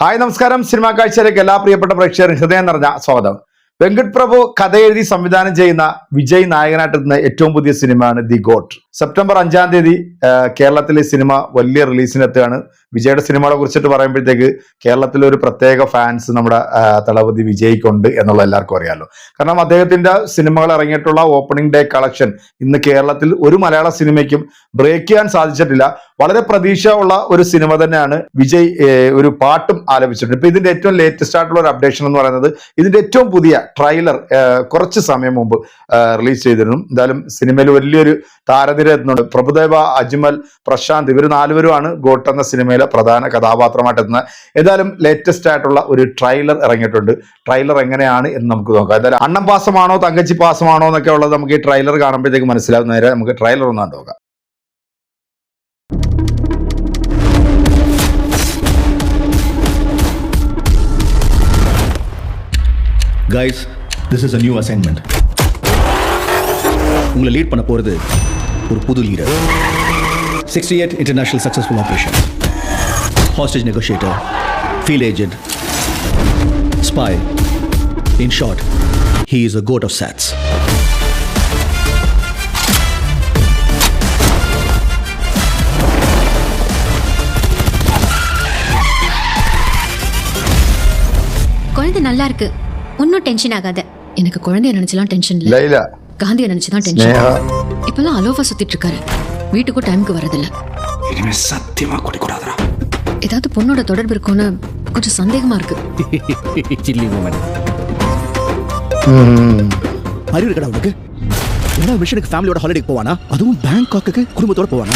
Hi നമസ്കാരം. Cinema കാഴ്ചയിലേക്ക് എല്ലാ പ്രിയപ്പെട്ട പ്രേക്ഷകരും ഹൃദയം നിറഞ്ഞ സ്വാഗതം. വെങ്കട് പ്രഭു കഥ എഴുതി സംവിധാനം ചെയ്യുന്ന വിജയ് നായകനായിട്ടെത്തുന്ന ഏറ്റവും പുതിയ സിനിമയാണ് ദി ഗോട്ട്. സെപ്റ്റംബർ അഞ്ചാം തീയതി കേരളത്തിലെ സിനിമ വലിയ റിലീസിനെത്തുകയാണ് വിജയുടെ സിനിമകളെ കുറിച്ചിട്ട് പറയുമ്പോഴത്തേക്ക് കേരളത്തിലെ ഒരു പ്രത്യേക ഫാൻസ് നമ്മുടെ തളപതി വിജയ്ക്കുണ്ട് എന്നുള്ള എല്ലാവർക്കും അറിയാമല്ലോ കാരണം അദ്ദേഹത്തിന്റെ സിനിമകൾ ഇറങ്ങിയിട്ടുള്ള ഓപ്പണിംഗ് ഡേ കളക്ഷൻ ഇന്ന് കേരളത്തിൽ ഒരു മലയാള സിനിമയ്ക്കും ബ്രേക്ക് ചെയ്യാൻ സാധിച്ചിട്ടില്ല. വളരെ പ്രതീക്ഷ ഉള്ള ഒരു സിനിമ തന്നെയാണ് വിജയ് ഒരു പാട്ടും ആലപിച്ചിട്ടുണ്ട്. ഇപ്പൊ ഇതിന്റെ ഏറ്റവും ലേറ്റസ്റ്റ് ആയിട്ടുള്ള ഒരു അപ്ഡേഷൻ എന്ന് പറയുന്നത് ഇതിന്റെ ഏറ്റവും പുതിയ ട്രailer കുറച്ച് സമയം മുമ്പ് റിലീസ് ചെയ്തിരുന്നു. എന്തായാലും സിനിമയിൽ വലിയൊരു താരനിര എത്തുന്നുണ്ട്. പ്രഭുദേവ അജ്മൽ പ്രശാന്ത് ഇവർ നാലുപേരുമാണ് ഗോട്ട് എന്ന സിനിമയിലെ പ്രധാന കഥാപാത്രമായിട്ട് എത്തുന്നത്. ഏതായാലും ലേറ്റസ്റ്റ് ആയിട്ടുള്ള ഒരു ട്രെയിലർ ഇറങ്ങിയിട്ടുണ്ട്. ട്രെയിലർ എങ്ങനെയാണ് എന്ന് നമുക്ക് നോക്കാം. എന്തായാലും അണ്ണം പാസമാണോ തങ്കച്ചി പാസമാണോ എന്നൊക്കെ ഉള്ളത് നമുക്ക് ഈ ട്രെയിലർ കാണുമ്പോഴത്തേക്ക് മനസ്സിലാവും. നേരെ നമുക്ക് ട്രെയിലർ ഒന്നാണ്ട് നോക്കാം. Guys this is a new assignment உங்களை லீட் பண்ண போகிறது ஒரு புது leader sixty eight international successful operation hostage negotiator field agent spy in short he is a coat of chats குழந்தை நல்லா இருக்கு. ஒன்னும் டென்ஷன் ஆகாத. எனக்கு குழந்தைய நினைச்சலாம் டென்ஷன் இல்ல. லைலா. காந்தியை நினைச்சுதான் டென்ஷன் ஸ்னேகா. இப்பெல்லாம் அலோவா சுத்திட்டு இருக்காரு வீட்டுக்கும் டைம்க்கு வரதில்ல. இனிமே சத்தியமா குடிக்கூடாதுடா. ஏதாவது பொண்ணோட தொடர்பு இருக்கும்னு கொஞ்சம் சந்தேகமா இருக்கு. சில்லி மூமெண்ட் அறிவு இருக்கடா உனக்கு? என்ன மிஷனுக்கு ஃபேமிலியோட ஹாலிடேக்கு போவானா? அதுவும் பேங்காக்குக்கு குடும்பத்தோட போவானா?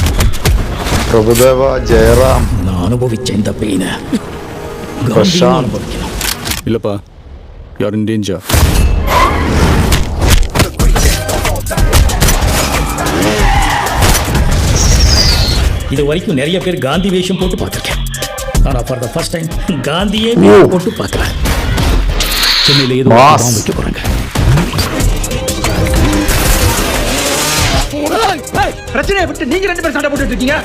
பிரபுதேவா ஜெயராம். நான் அனுபவிச்ச இந்த பெயினை இல்லப்பா. யார் இன் டேஞ்சர் இது வரைக்கும் நிறைய பேர் காந்தி வேஷம் போட்டு பார்த்துருக்கேன். ஆனால் ஃபார் த ஃபர்ஸ்ட் டைம் காந்தியே வேஷம் போட்டு பார்க்குறேன் சென்னையில ஏதோ வைக்க போறாங்க. பிரச்சனையை விட்டு நீங்க ரெண்டு பேரும் சண்டை போட்டுட்டு இருக்கீங்க.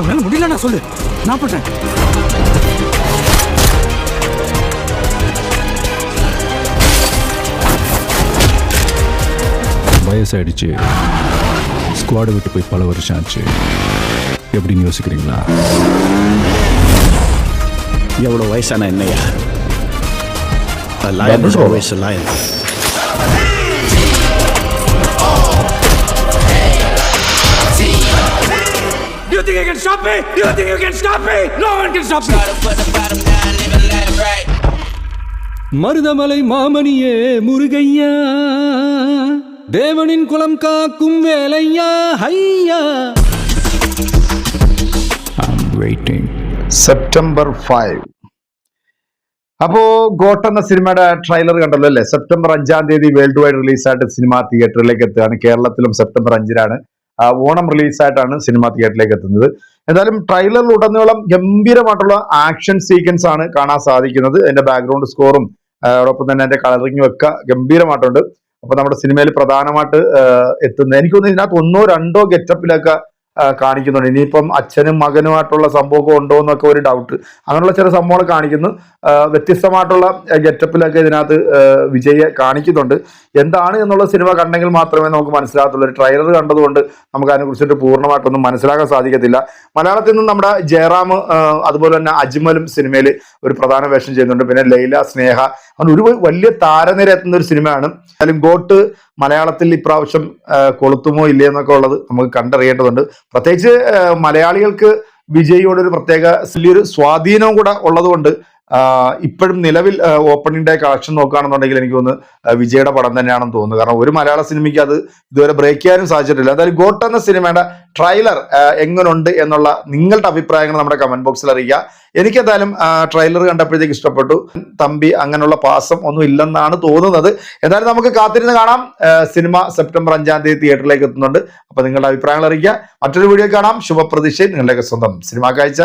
உன்னால முடியல நான் சொல்லு. நான் பண்றேன் வயசாயிடுச்சு ஸ்குவாடை விட்டு போய் பல வருஷம் ஆச்சு எப்படின்னு யோசிக்கிறீங்களா எவ்வளவு வயசான என்னையா lion. Do you think you can stop me? You think you can stop me? No one can stop me. Marudhamalai மாமணியே முருகையா தேவனின் குலம் காக்கும் வேலையா ஹையா வெயிட்டிங் സെപ്റ്റംബർ ഫൈവ് അപ്പോ ഗോട്ട് എന്ന സിനിമയുടെ ട്രailer കണ്ടല്ലോ അല്ലേ സെപ്റ്റംബർ അഞ്ചാം തീയതി വേൾഡ് വൈഡ് റിലീസായിട്ട് സിനിമ തിയേറ്ററിലേക്ക് എത്തുകയാണ് കേരളത്തിലും സെപ്റ്റംബർ അഞ്ചിനാണ് ആ, ഓണം റിലീസായിട്ടാണ് സിനിമ തിയേറ്ററിലേക്ക് എത്തുന്നത് എന്തായാലും ട്രailerൽ ഉടനീളം ഗംഭീരമായിട്ടുള്ള ആക്ഷൻ സീക്വൻസ് ആണ് കാണാൻ സാധിക്കുന്നത് അതിന്റെ ബാക്ക്ഗ്രൗണ്ട് സ്കോറും അതോടൊപ്പം തന്നെ അതിന്റെ കളറിങ്ങും ഒക്കെ ഗംഭീരമായിട്ടുണ്ട് അപ്പൊ നമ്മുടെ സിനിമയിൽ പ്രധാനമായിട്ട് എത്തുന്നത്. എനിക്ക് തോന്നുന്നു ഇതിനകത്ത് ഒന്നോ രണ്ടോ ഗെറ്റപ്പിലൊക്കെ കാണിക്കുന്നുണ്ട്. ഇനിയിപ്പം അച്ഛനും മകനുമായിട്ടുള്ള സംഭവമൊക്കെ ഉണ്ടോ എന്നൊക്കെ ഒരു ഡൗട്ട് അങ്ങനെയുള്ള ചില സംഭവങ്ങൾ കാണിക്കുന്നു. വ്യത്യസ്തമായിട്ടുള്ള ഗെറ്റപ്പിലൊക്കെ ഇതിനകത്ത് വിജയെ കാണിക്കുന്നുണ്ട്. എന്താണ് എന്നുള്ള സിനിമ കണ്ടെങ്കിൽ മാത്രമേ നമുക്ക് മനസ്സിലാകത്തുള്ളൂ. ഒരു ട്രെയിലർ കണ്ടതുകൊണ്ട് നമുക്ക് അതിനെക്കുറിച്ചിട്ട് പൂർണമായിട്ടൊന്നും മനസ്സിലാക്കാൻ സാധിക്കത്തില്ല. മലയാളത്തിൽ നിന്ന് നമ്മുടെ ജയറാം അതുപോലെ തന്നെ അജ്മലും സിനിമയിൽ ഒരു പ്രധാന വേഷം ചെയ്യുന്നുണ്ട്. പിന്നെ ലൈല സ്നേഹ അങ്ങനെ ഒരു വലിയ താരനിര എത്തുന്ന ഒരു സിനിമയാണ്. എന്തായാലും ഗോട്ട് മലയാളത്തിൽ ഇപ്രാവശ്യം കൊളുത്തുമോ ഇല്ലേ എന്നൊക്കെ ഉള്ളത് നമുക്ക് കണ്ടറിയേണ്ടതുണ്ട്. പ്രത്യേകിച്ച് മലയാളികൾക്ക് വിജയിയോടൊരു പ്രത്യേക വലിയൊരു സ്വാധീനവും കൂടെ ഉള്ളതുകൊണ്ട് ഇപ്പോഴും നിലവിൽ ഓപ്പണിംഗ് ഡേ കളക്ഷൻ നോക്കുകയാണെന്നുണ്ടെങ്കിൽ എനിക്ക് തോന്നുന്നു വിജയുടെ പടം തന്നെയാണെന്ന് തോന്നുന്നു. കാരണം ഒരു മലയാള സിനിമയ്ക്ക് അത് ഇതുവരെ ബ്രേക്ക് ചെയ്യാനും സാധിച്ചിട്ടില്ല. എന്തായാലും ഗോട്ട് എന്ന സിനിമയുടെ ട്രailer എങ്ങനുണ്ട് എന്നുള്ള നിങ്ങളുടെ അഭിപ്രായങ്ങൾ നമ്മുടെ കമന്റ് ബോക്സിൽ അറിയിക്കുക. എനിക്ക് എന്തായാലും കണ്ടപ്പോഴത്തേക്ക് ഇഷ്ടപ്പെട്ടു. തമ്പി അങ്ങനെയുള്ള പാസം ഒന്നും ഇല്ലെന്നാണ് തോന്നുന്നത്. എന്തായാലും നമുക്ക് കാത്തിരുന്ന് കാണാം. സിനിമ സെപ്റ്റംബർ അഞ്ചാം തീയതി തിയേറ്ററിലേക്ക് എത്തുന്നുണ്ട്. അപ്പോൾ നിങ്ങളുടെ അഭിപ്രായങ്ങൾ അറിയിക്കുക. മറ്റൊരു വീഡിയോ കാണാം. ശുഭപ്രതീക്ഷയും നിങ്ങളുടെയൊക്കെ സ്വന്തം സിനിമ കാഴ്ച.